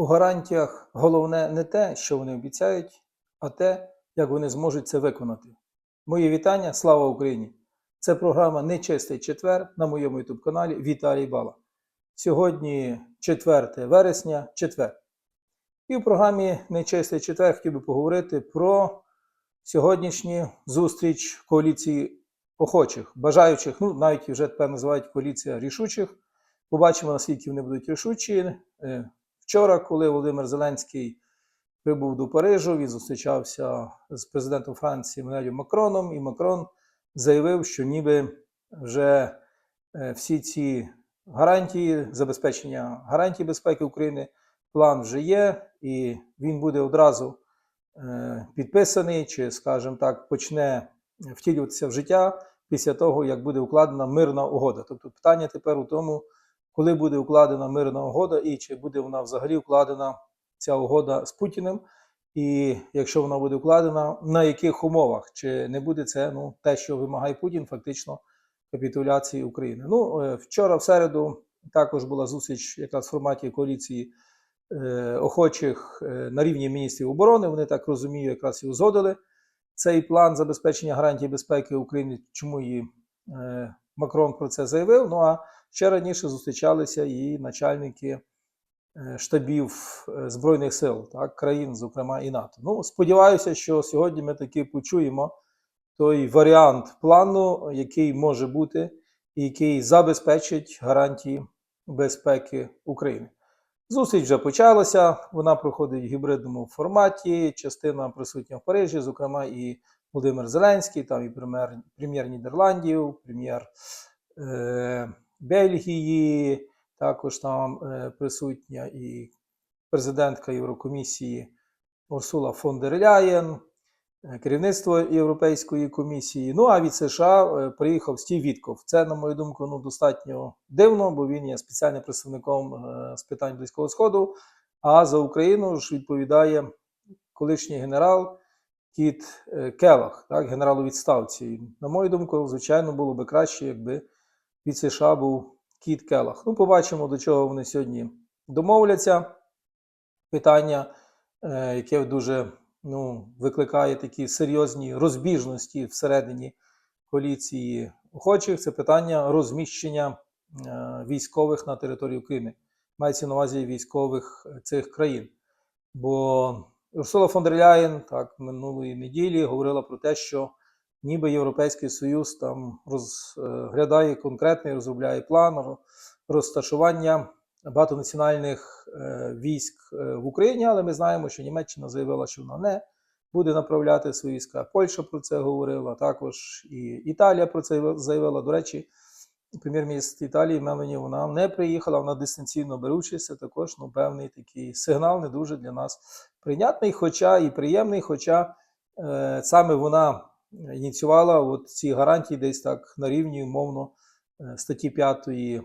У гарантіях головне не те, що вони обіцяють, а те, як вони зможуть це виконати. Мої вітання, слава Україні! Це програма Нечистий четвер на моєму youtube каналі Віталій Бала. Сьогодні 4 вересня, четвер. І в програмі Нечистий четвер хотів би поговорити про сьогоднішню зустріч коаліції охочих, бажаючих, ну навіть вже тепер називають коаліція рішучих. Побачимо, наскільки вони будуть рішучі. Вчора, коли Володимир Зеленський прибув до Парижу, він зустрічався з президентом Франції Еммануелем Макроном, і Макрон заявив, що ніби вже е, всі ці гарантії, забезпечення гарантій безпеки України, план вже є, і він буде одразу е, підписаний, чи, скажімо так, почне втілюватися в життя після того, як буде укладена мирна угода. Тобто питання тепер у тому, коли буде укладена мирна угода, і чи буде вона взагалі укладена ця угода з Путіним, і якщо вона буде укладена, на яких умовах? Чи не буде це ну, те, що вимагає Путін, фактично капітуляції України? Ну, е, вчора, в середу, також була зустріч якраз в форматі коаліції е, охочих е, на рівні міністрів оборони. Вони так розумію, якраз і узгодили цей план забезпечення гарантій безпеки України. Чому і е, Макрон про це заявив? Ну а ще раніше зустрічалися і начальники е, штабів е, Збройних сил так, країн, зокрема і НАТО. Ну, сподіваюся, що сьогодні ми таки почуємо той варіант плану, який може бути, і який забезпечить гарантії безпеки України. Зустріч вже почалася. Вона проходить в гібридному форматі. Частина присутня в Парижі, зокрема, і Володимир Зеленський, там і прем'єр, прем'єр Нідерландів, прем'єр е, Бельгії, також там е, присутня і президентка Єврокомісії Урсула фон дер Ляєн, е, керівництво Європейської комісії. Ну а від США е, приїхав Стів Вітков. Це, на мою думку, ну, достатньо дивно, бо він є спеціальним представником з питань Близького Сходу. А за Україну ж відповідає колишній генерал Кіт Келах, так, генерал у відставці. На мою думку, звичайно, було би краще, якби від США був Кіт Келах. Ну, побачимо, до чого вони сьогодні домовляться. Питання, е, яке дуже ну, викликає такі серйозні розбіжності всередині коаліції охочих, це питання розміщення е, військових на території України. Мається на увазі військових е, цих країн. Бо Урсула фон дер Ляєн так минулої неділі говорила про те, що ніби Європейський Союз там розглядає конкретний, розробляє план розташування багатонаціональних е, військ е, в Україні, але ми знаємо, що Німеччина заявила, що вона не буде направляти свої війська. Польща про це говорила, також і Італія про це заявила. До речі, прем'єр-міністр Італії Мелані вона не приїхала, вона дистанційно беручися. Також ну, певний такий сигнал не дуже для нас прийнятний, хоча і приємний, хоча е, саме вона ініціювала от ці гарантії десь так на рівні, умовно, е, статті 5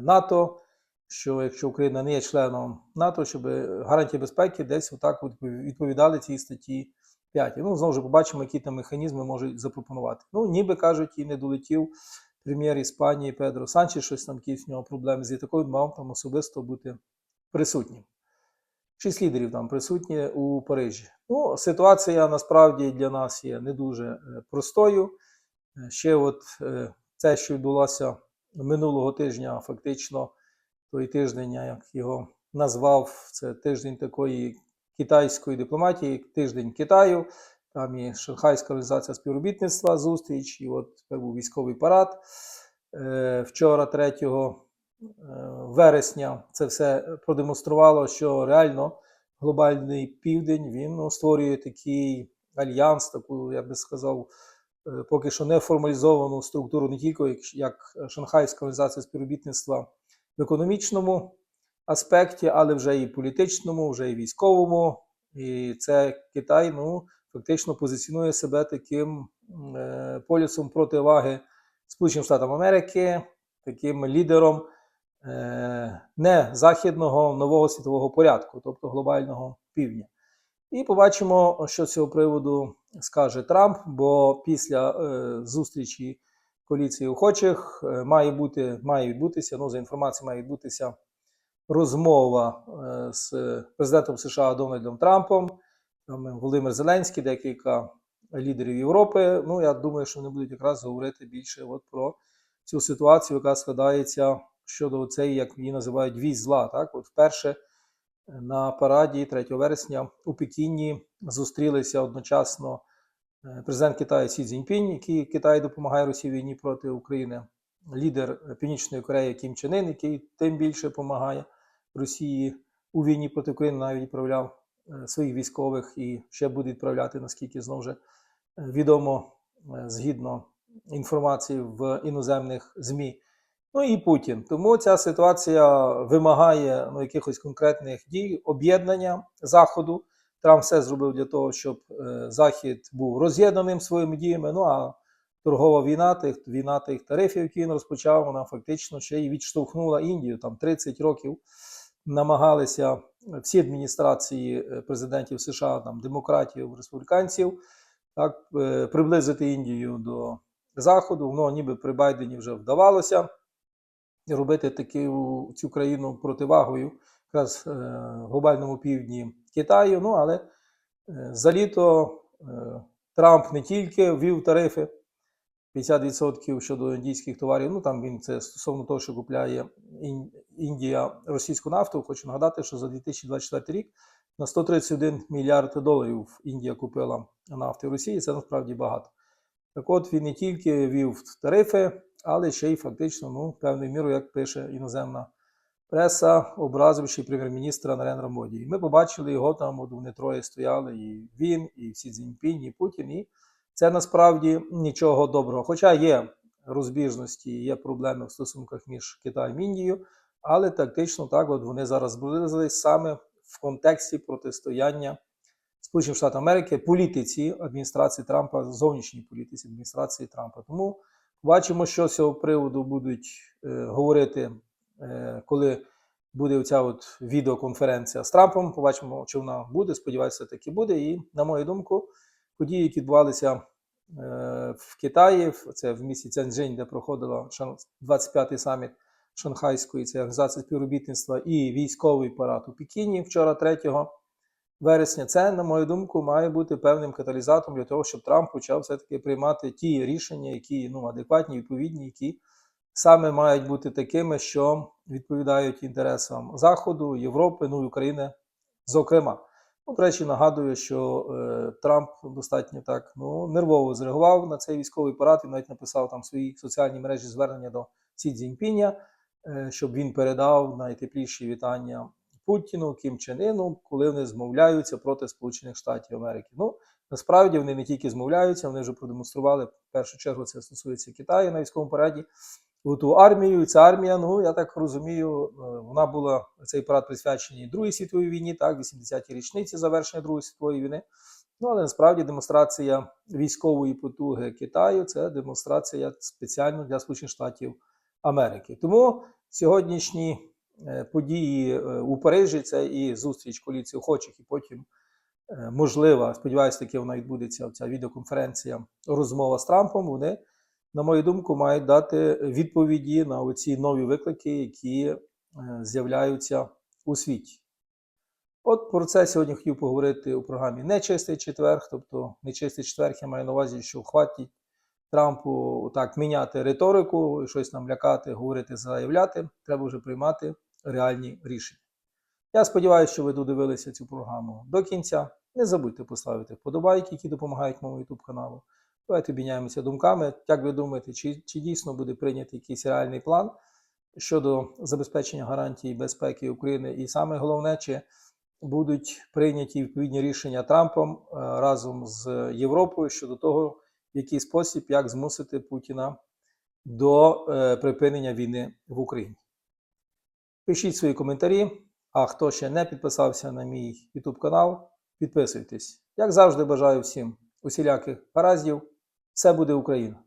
НАТО, що якщо Україна не є членом НАТО, щоб гарантії безпеки десь отак відповідали цій статті 5. Ну, знову ж побачимо, які там механізми можуть запропонувати. Ну, ніби кажуть, і не долетів прем'єр Іспанії Педро Санчес, щось там якісь в нього проблеми з літакою, мав там особисто бути присутнім. Шість лідерів там присутні у Парижі. Ну, ситуація насправді для нас є не дуже е, простою. Е, Ще от е, це, що відбулося минулого тижня, фактично, той тиждень, як його назвав, це тиждень такої китайської дипломатії, тиждень Китаю. Там і Шанхайська організація співробітництва зустріч, і от був військовий парад. Вчора, 3 е, вересня, це все продемонструвало, що реально глобальний південь він ну, створює такий альянс, таку, я би сказав, е, поки що не формалізовану структуру, не тільки як, Шанхайська організація співробітництва в економічному аспекті, але вже і політичному, вже і військовому. І це Китай, ну фактично позиціонує себе таким е, полюсом противаги Сполученим Штатам Америки, таким лідером е, не західного нового світового порядку, тобто глобального півдня. І побачимо, що з цього приводу скаже Трамп, бо після е, зустрічі коаліції охочих е, має бути, має відбутися, ну за інформацією, має відбутися розмова е, з президентом США Дональдом Трампом, там Володимир Зеленський, декілька лідерів Європи. Ну, я думаю, що вони будуть якраз говорити більше от про цю ситуацію, яка складається щодо цієї, як її називають, вісь зла. Так, от вперше на параді 3 вересня у Пекіні зустрілися одночасно е, президент Китаю Сі Цзіньпінь, який Китай допомагає Росії війні проти України, лідер Північної Кореї Кім Чен Ін, який тим більше допомагає Росії у війні проти України, навіть відправляв е, своїх військових і ще буде відправляти, наскільки знову ж е, відомо е, згідно інформації в іноземних ЗМІ. Ну і Путін. Тому ця ситуація вимагає ну, якихось конкретних дій, об'єднання Заходу. Трамп все зробив для того, щоб е, Захід був роз'єднаним своїми діями. Ну а торгова війна, тих війна тих тарифів, які він розпочав, вона фактично ще й відштовхнула Індію. Там 30 років намагалися всі адміністрації е, президентів США, там демократів, республіканців, так е, приблизити Індію до Заходу. Воно ніби при Байдені вже вдавалося робити таку цю країну противагою якраз е, глобальному півдні Китаю. Ну але е, за літо е, Трамп не тільки ввів тарифи 50% щодо індійських товарів. Ну там він це стосовно того, що купляє Індія російську нафту. Хочу нагадати, що за 2024 рік на 131 мільярд доларів Індія купила нафти в Росії. Це насправді багато. Так от він не тільки ввів тарифи, але ще й фактично, ну, певною мірою, як пише іноземна преса, образивши прем'єр-міністра Нарендра Моді. І ми побачили його там, от вони троє стояли, і він, і Сі Цзіньпінь, і Путін. І це насправді нічого доброго. Хоча є розбіжності, є проблеми в стосунках між Китаєм і Індією, але тактично так от вони зараз зблизились саме в контексті протистояння Сполучених Штатів Америки політиці адміністрації Трампа, зовнішній політиці адміністрації Трампа. Тому бачимо, що з цього приводу будуть е, говорити, е, коли буде оця от відеоконференція з Трампом. Побачимо, чи вона буде. Сподіваюся, таки буде. І, на мою думку, події, які відбувалися е, в Китаї, це в місті Цяньчжинь, де проходила 25-й саміт Шанхайської це організації співробітництва і військовий парад у Пекіні вчора 3 вересня. Це, на мою думку, має бути певним каталізатором для того, щоб Трамп почав все-таки приймати ті рішення, які ну, адекватні, відповідні, які саме мають бути такими, що відповідають інтересам Заходу, Європи, ну і України, зокрема. Ну, до речі, нагадую, що е, Трамп достатньо так ну, нервово зреагував на цей військовий парад і навіть написав там в своїй соціальній мережі звернення до Сі Цзіньпіня, е, щоб він передав найтепліші вітання Путіну, Кім Чен Іну, коли вони змовляються проти Сполучених Штатів Америки. Ну, насправді вони не тільки змовляються, вони вже продемонстрували, в першу чергу це стосується Китаю на військовому параді, ту армію. Ця армія, ну я так розумію, е, вона була цей парад присвячений Другій світовій війні, так, 80-ті річниці завершення Другої світової війни. Ну, але насправді демонстрація військової потуги Китаю це демонстрація спеціально для Сполучених Штатів Америки. Тому сьогоднішні події е, у Парижі це і зустріч коаліції охочих, і потім е, можлива, сподіваюся, таки вона відбудеться ця відеоконференція, розмова з Трампом. Вони, на мою думку, мають дати відповіді на оці нові виклики, які е, з'являються у світі. От про це сьогодні хотів поговорити у програмі Нечистий четверг, тобто нечистий четверг, я маю на увазі, що хватить Трампу так міняти риторику, щось нам лякати, говорити, заявляти. Треба вже приймати реальні рішення. Я сподіваюся, що ви додивилися цю програму до кінця. Не забудьте поставити вподобайки, які допомагають моєму YouTube каналу. Давайте обміняємося думками. Як ви думаєте, чи, чи дійсно буде прийнятий якийсь реальний план щодо забезпечення гарантії безпеки України? І саме головне, чи будуть прийняті відповідні рішення Трампом е, разом з Європою щодо того, в який спосіб як змусити Путіна до е, припинення війни в Україні. Пишіть свої коментарі. А хто ще не підписався на мій YouTube канал, підписуйтесь. Як завжди, бажаю всім усіляких гараздів. Все буде Україна!